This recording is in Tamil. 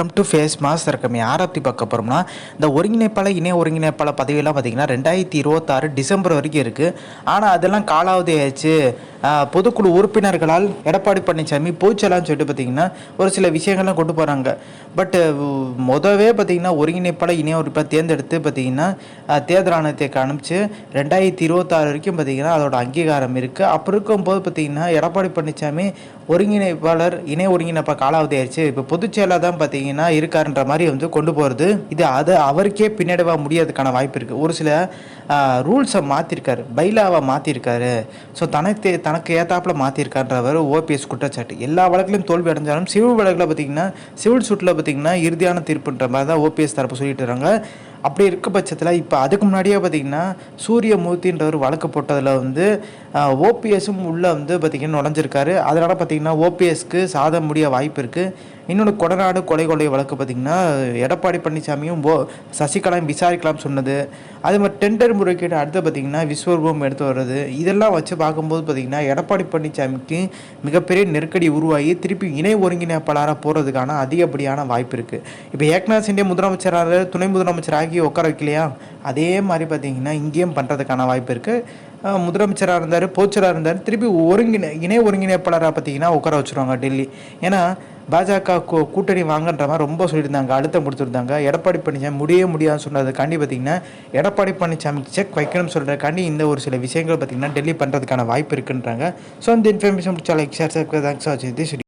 கம் டு ஃபேஸ் மாஸ் இருக்கம் யாரை பற்றி பார்க்க போகிறோம்னா இந்த ஒருங்கிணைப்பாளர் இணை ஒருங்கிணைப்பாளர் பதவியெல்லாம் பார்த்தீங்கன்னா ரெண்டாயிரத்தி இருபத்தாறு டிசம்பர் வரைக்கும் இருக்குது ஆனால் அதெல்லாம் காலாவதி ஆயிடுச்சு. பொதுக்குழு உறுப்பினர்களால் எடப்பாடி பழனிசாமி போச்சலான்னு சொல்லிட்டு பார்த்தீங்கன்னா ஒரு சில விஷயங்கள்லாம் கொண்டு போகிறாங்க பட்டு மொதவே பார்த்தீங்கன்னா ஒருங்கிணைப்பாளர் இணைய உறுப்பை தேர்ந்தெடுத்து பார்த்தீங்கன்னா தேர்தல் ஆணையத்துக்கு அனுப்பிச்சு ரெண்டாயிரத்தி இருபத்தாறு வரைக்கும் பார்த்தீங்கன்னா அதோட அங்கீகாரம் இருக்குது அப்போ இருக்கும்போது பார்த்தீங்கன்னா எடப்பாடி பழனிசாமி ஒருங்கிணைப்பாளர் இணை ஒருங்கிணைப்பாளர் காலாவதி ஆயிடுச்சு. இப்போ பொதுச்செயலாக தான் பார்த்தீங்கன்னா இருக்காருன்ற மாதிரி வந்து கொண்டு போகிறது இது அது அவருக்கே பின்னடைவாக முடியாததுக்கான வாய்ப்பு இருக்குது ஒரு சில ரூல்ஸை மாற்றிருக்காரு பைலாவை மாற்றிருக்காரு ஸோ தனக்கு தனக்கு ஏத்தாப்பில் மாற்றிருக்கான்றவர் ஓபிஎஸ் குற்றச்சாட்டு. எல்லா வழக்குலையும் தோல்வி அடைஞ்சாலும் சிவில் வழக்கில் பார்த்தீங்கன்னா சிவில் சூட்டில் பார்த்தீங்கன்னா இறுதியான தீர்ப்புன்ற மாதிரி தான் ஓபிஎஸ் தரப்பு சொல்லிட்டு இருக்காங்க. அப்படி இருக்க பட்சத்தில் இப்போ அதுக்கு முன்னாடியே பார்த்தீங்கன்னா சூரியமூர்த்தின்ற ஒரு வழக்கு போட்டதில் வந்து ஓபிஎஸும் உள்ளே வந்து பார்த்திங்கன்னா நுழைஞ்சிருக்காரு. அதனால் பார்த்தீங்கன்னா ஓபிஎஸ்க்கு சாத முடிய வாய்ப்பு இருக்குது இன்னொன்று கொடநாடு கொலை கொலை வழக்கு பார்த்திங்கன்னா எடப்பாடி பழனிசாமியும் ஓ சசிகலாவும் விசாரிக்கலாம் சொன்னது. அது மாதிரி டெண்டர் முறைகேடு அடுத்து பார்த்திங்கன்னா விஸ்வரூபம் எடுத்து வர்றது. இதெல்லாம் வச்சு பார்க்கும்போது பார்த்திங்கன்னா எடப்பாடி பழனிசாமிக்கு மிகப்பெரிய நெருக்கடி உருவாகி திருப்பி இணை ஒருங்கிணைப்பாளராக போகிறதுக்கான அதிகப்படியான வாய்ப்பு இருக்குது இப்போ ஏக்நாத் சிண்டே முதலமைச்சராக துணை முதலமைச்சராகி உட்கார வைக்கலையா? அதே மாதிரி பார்த்திங்கன்னா இங்கேயும் பண்ணுறதுக்கான வாய்ப்பு இருக்குது முதலமைச்சராக இருந்தார் போச்சராக இருந்தார் திருப்பி ஒருங்கிணை இணை ஒருங்கிணைப்பாளராக பார்த்தீங்கன்னா உட்கார வச்சுருவாங்க டெல்லி. ஏன்னா பாஜக கூட்டணி வாங்கன்ற மாதிரி ரொம்ப சொல்லியிருந்தாங்க அழுத்தம் கொடுத்துருந்தாங்க. எடப்பாடி பழனிசாமி முடியவே முடியாதுன்னு சொன்னதுக்காண்டி பார்த்தீங்கன்னா எடப்பாடி பழனிசாமிக்கு செக் வைக்கணும்னு சொல்கிறக்காண்டி இந்த ஒரு சில விஷயங்கள் பார்த்தீங்கன்னா டெல்லி பண்ணுறதுக்கான வாய்ப்பு இருக்குன்றாங்க. ஸோ இந்த இன்ஃபர்மேஷன் பிடிச்சா லைக் ஷேர் தேங்க்ஸ் வாட்சிங் திஸ்